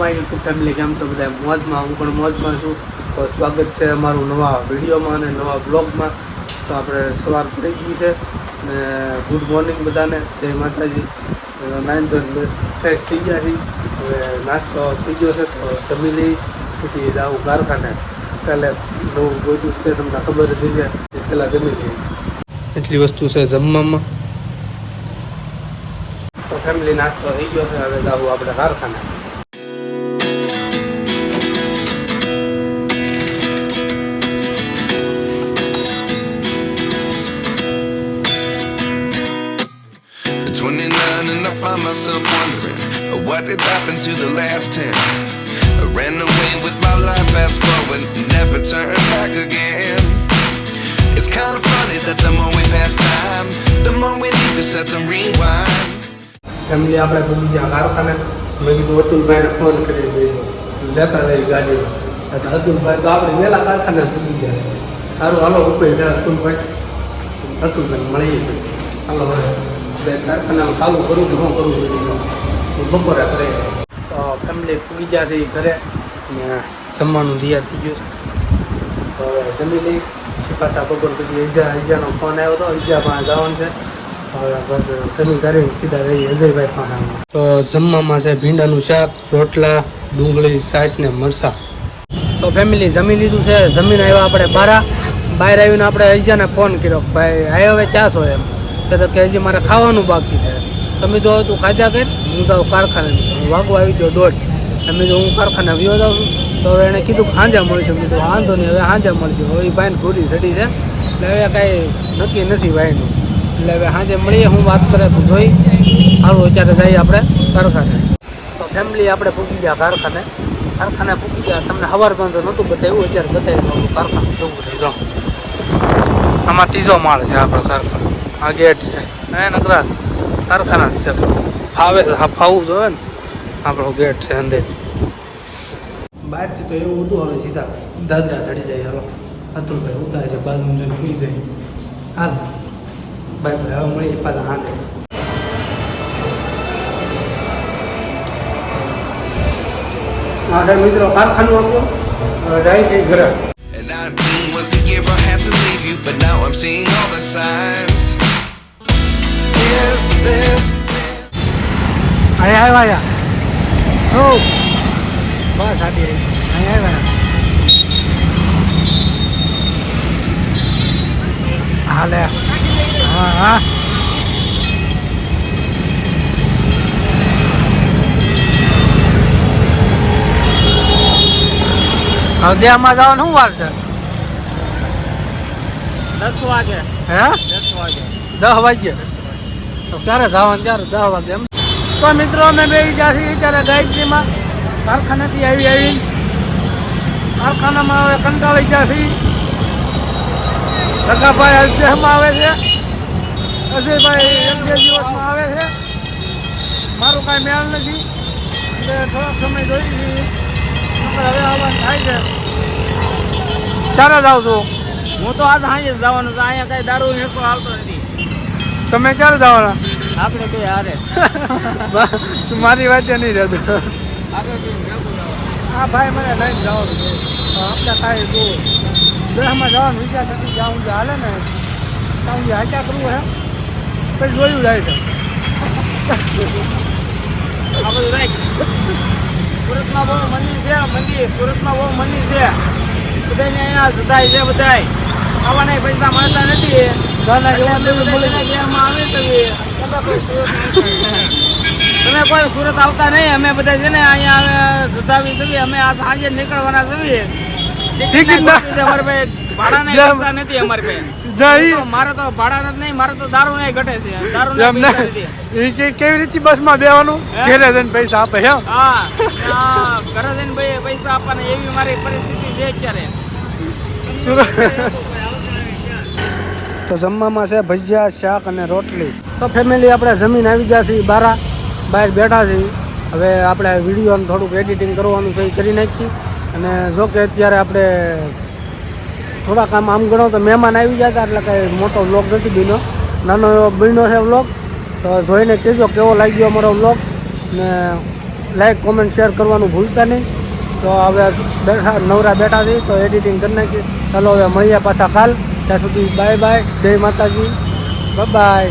મારી YouTube family કેમ છો બધા મોજમાં હું પણ મોજમાં છું. તો સ્વાગત છે અમારું નવા વિડીયોમાં અને નવા બ્લોગમાં તો આપણે સવાર પડી ગઈ છે ને ગુડ મોર્નિંગ બધાને. જય માતાજી. નાઇન ધોરણ ફ્રેશ થઈ ગયા છીએ. હવે નાસ્તો થઈ ગયો છે, તો જમી લઈ પછી જાઉં કારખાને. કાલે નવું બધું છે, તમને ખબર જ છે એ પહેલાં જમી લઈએ. એટલી વસ્તુ છે જમવામાં. તો ફેમિલી નાસ્તો થઈ ગયો છે, હવે જાવું આપણે કારખાને. what did happen to the last 10. I ran away with my life, fast forward, never turn back again. It's kind of funny that the more we pass time, the more we need to set them rewind. Family આપણે પૂરી ગયા કારખાને મેં કીધું અતુલભાઈને phone કરી દીધો લેતા જઈ ગાડીમાં તો અતુલભાઈ તો આપણે વહેલા કારખાને પૂરી ગયા સારું હાલો ઉપર છે અતુલભાઈ અતુલભાઈ મળીએ પછી હાલો હવે એટલે કારખાનામાં ચાલુ કરું કે શું કરવું બધું હું બપોરે ઘરે. તો ફેમિલી પૂગી છે ઘરે. ને જમવાનું તૈયાર થઈ ગયું છે. હવે જમી લઈ. પછી પાછા બપોર પછી ઈજા ઈજાનો ફોન આવ્યો હતો ઈજા પાસે જવાનું છે. હવે બસ જમી કરીને સીધા રહી અજયભાઈ પાસે તો જમવામાં છે ભીંડાનું શાક રોટલા ડુંગળી સાઠ ને મરસા તો ફેમિલી જમી લીધું છે. જમીન આવ્યા આપણે બારા. બહાર આવીને આપણે અજીયાને ફોન કર્યો ભાઈ આવ્યો હવે ક્યાં છો એમ? કે તો કે હજી મારે ખાવાનું બાકી છે. તમે જો તું ખાધા કર, હું જાઉં કારખાને વાગવા આવી ગયો દોઢ. તમે જો હું કારખાને વ્યો જાઉં તો હવે એણે કીધું કે મળશે. મેં તો વાંધો નહીં, હવે હાંજા મળશે. હવે એ ભાઈને ઘોડી સડી છે. એટલે હવે કાંઈ નક્કી નથી ભાઈનું. એટલે હવે સાંજે મળીએ, હું વાત કરે જોઈ. સારું અત્યારે જઈએ આપણે કારખાને. તો ફેમિલી આપણે પૂકી ગયા કારખાને. કારખાને પૂકી ગયા. તમને પણ તો નહોતું બતાવ્યું, અત્યારે બતાવી દઉં કારખાને જવું જો. આમાં ત્રીજો માળ છે, આપણો કારખાનો. આ ગેટ છે. હે નકરા કારખાના છે. ફાવે હા ફાવવું જોઈએ ને. આપણો ગેટ છે અંદર. બહારથી તો એવું હતું હવે સીધા દાદરા ચડી જાય હાલો. અતુલભાઈ ઉતારે છે બાજુ જઈને ભૂલી જાય. હાલ. બાય બાય હવે મળીએ પાછા હાથે મારા મિત્રો કારખાનું આપણું જાય છે ઘરે. And 19 was the year I had to leave you, but now I'm seeing all the signs. Is this અહીંયા આવ્યા યા હો. બસ આડી અહીંયા આવ્યા. હાલે હા હા. અગિયારમાં જવાનું શું વાર છે? દસ વાગે. હે? દસ વાગે. દસ વાગ્યે? તો ક્યારે જવાનું, ક્યારે દસ વાગે એમ? તો મિત્રો, અમે બે છીએ ત્યારે ગાયત્રીમાં. કારખાનાથી આવી આવી. કારખાનામાં હવે કંટાળી ગયા છીએ અજ્જહમાં આવે છે. અજયભાઈ એક બે દિવસમાં આવે છે. મારું કાંઈ મેળ નથી. એટલે થોડોક સમય જોઈ હવે આવવાનું થાય છે. ક્યારે જાવ છો? હું તો આજ જ જવાનું છું. અહીંયા કાંઈ દારૂ હેકો આવતો નથી. તમે ક્યારે જવાના? આપણે કઈ હારે. તું મારી વાત નહીં રહેતું. હા ભાઈ મને લઈને જવાનું છે. આપણે કાંઈ જો દેહમાં જવાનું વિચાર નથી જ્યાં ઊંઝા હાલે ને ત્યાં ઊંઝા હાચા કરવું હે. પછી જોયું જાય છે આ બધું રાખ. સુરતમાં બહુ મંદિર છે મંદિર સુરતમાં બહુ મંદિર છે. બધાને અહીંયા જતાય છે બધાય. આવવાના પૈસા મળતા નથી. ઘરના જેવા તમે કોઈ સુરત આવતા નહીં. અમે બધા છે ને અહીંયા જતાવી છીએ અમે આ સાંજે નીકળવાના છીએ ભાડાના નથી અમારી પાસે. મારે તો ભાડા નથી મારે તો દારૂ નહીં ઘટે છે. દારૂ કેવી રીતે બેવાનું ઘેરે જઈને પૈસા આપે હે. હા ઘરે જઈને પૈસા આપવાના એવી મારી પરિસ્થિતિ છે અત્યારે. તો જમવામાં છે ભજીયા, શાક અને રોટલી. તો ફેમિલી આપણે જમીન આવી ગયા છીએ બારા, બહાર બેઠા છીએ. હવે આપણે વિડીયોનું થોડુંક એડિટિંગ કરવાનું છે કરી નાખી અને જો કે અત્યારે આપણે થોડાક આમ આમ ગણો તો મહેમાન આવી ગયા હતા, એટલે કાંઈ મોટો વ્લોગ નથી બીનો નાનો એવો બીનો છે વ્લોગ તો જોઈને કહેજો કેવો લાગ્યો અમારો વ્લોગ ને લાઈક કોમેન્ટ શેર કરવાનું ભૂલતા નહીં. તો હવે બેઠા નવરા બેઠા છીએ, તો એડિટિંગ કરી નાખીએ. ચાલો હવે મળીએ પાછા કાલ. ત્યાં સુધી બાય બાય. જય માતાજી. બાય